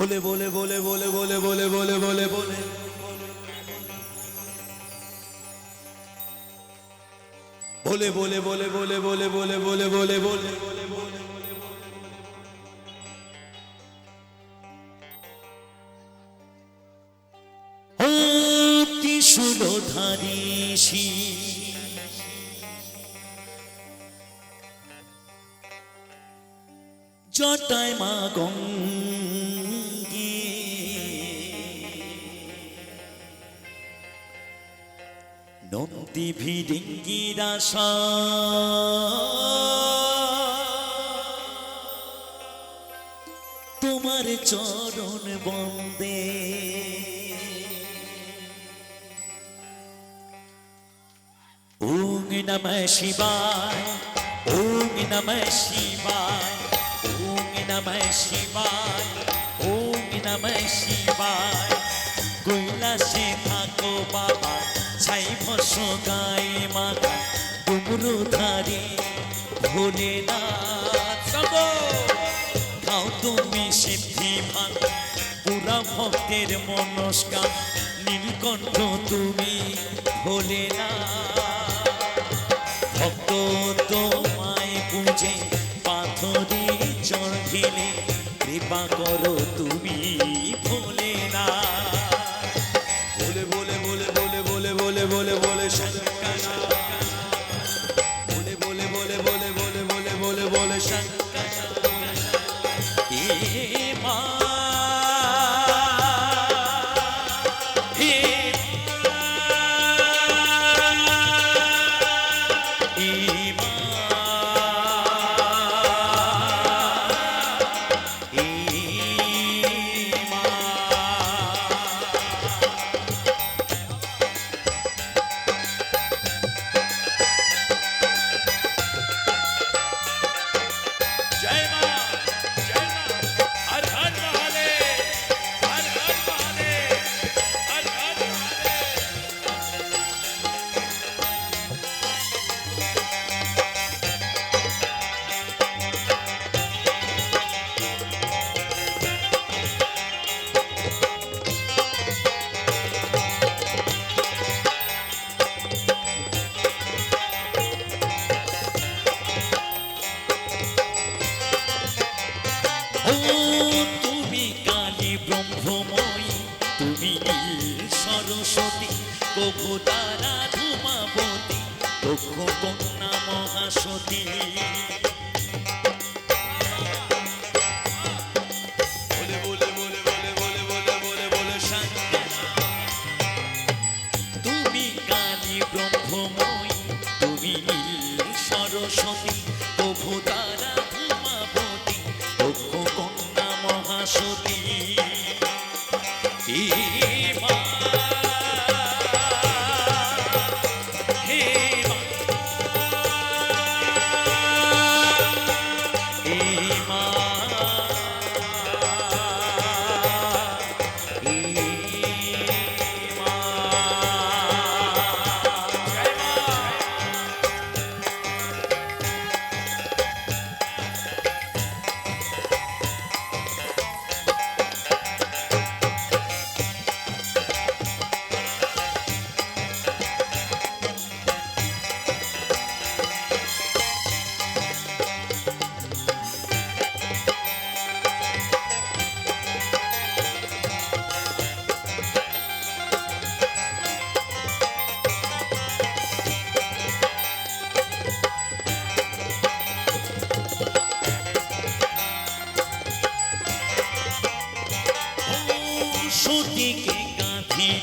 বলে বলে বলে বলে বলে বলে বলে বলে বলে বলে বলে বলে বলে বলে বলে বলে বলে বলে ত্রিশুলধারী জটায় মা গঙ্গে নন্দী ভিডিঙ্গিরা তোমার চরণ বন্দে। ওং নম শিবায়, ওং নম শিবায়, ওং নম শিবায়, ওং নম শিবায়। কৈলাসে থাকো বাবা। গায়ে মাথা ডুমরু ধারে ভোলে না তুমি সিদ্ধি ভান পুরা ভক্তের মনস্কাম। নীলকণ্ঠ তুমি ভোলে না ভক্ত ব্রহ্মময়ী তুমি সরস্বতী কভু তারা ধুমাবতী দক্ষ কন্যা মহাসতী।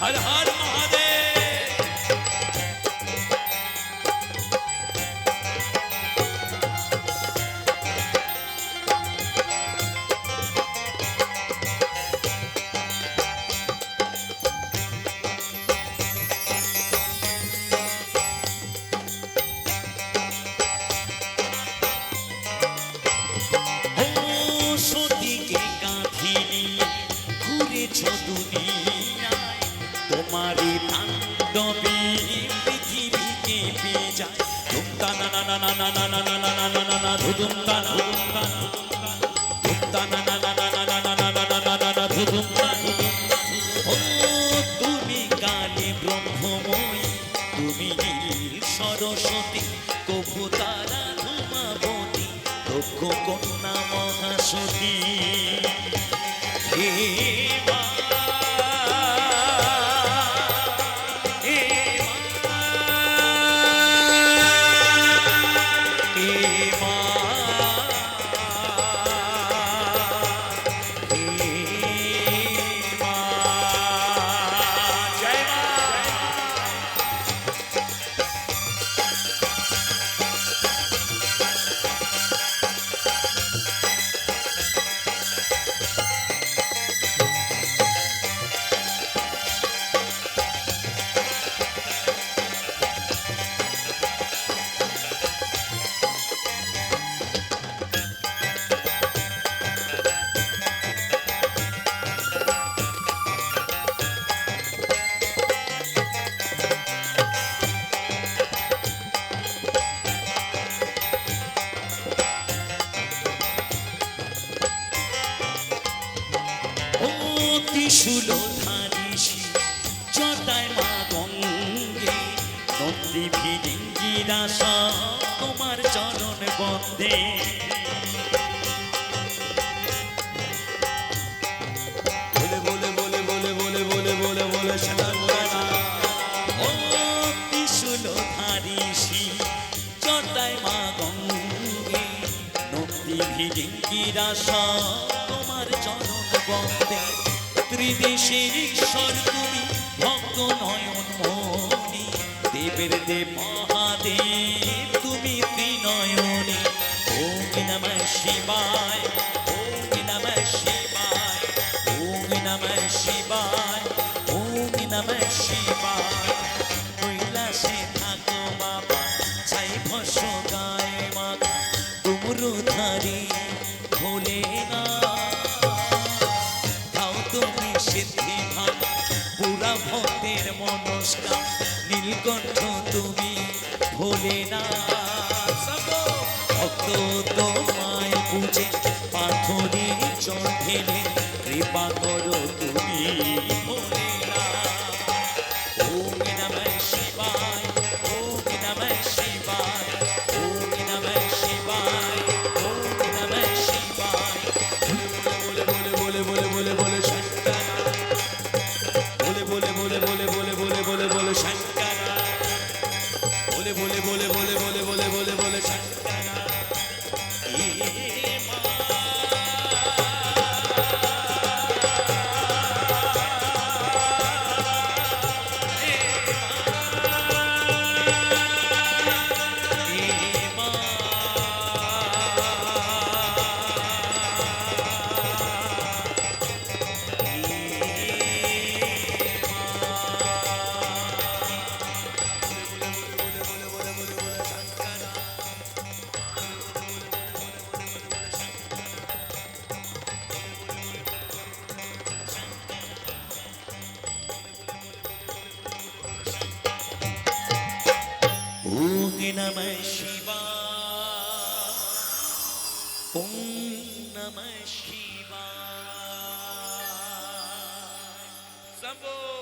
हर हर তাণ্ডবে পৃথিবীকে ধুমতা না না না না না না না না না না না না ধুধুমতা না ধুমতা না না না না না না না না না না না ও তুমি কালে ব্রহ্মময়ী তুমি সরস্বতী কপুতারা ধূমাবতী দক্ষ কন্যা মহাসতী হে মা সুলো সুলধারী জটায় মা গঙ্গে। নন্দী ভিরিঙ্গিরা তোমার চরণ বন্দে। জটায় মা গঙ্গে। নন্দী ভিরিঙ্গিরা সব ত্রিদেশের ঈশ্বর তুমি, ভক্ত নয়ন মনি দেবের দেব মহাদেব, তুমি ত্রিনয়নী। ওম নমঃ শিবায়, ওম নমঃ শিবায় নমঃ শিবায়, ওম নমঃ শিবায়। কৈলাসে থাকো বাবা, ছাই ভস্য গায়ে মাথা ধারি চোখে কৃপা করো। নমঃ শিবায় ওম নমঃ শিবায় শম্ভো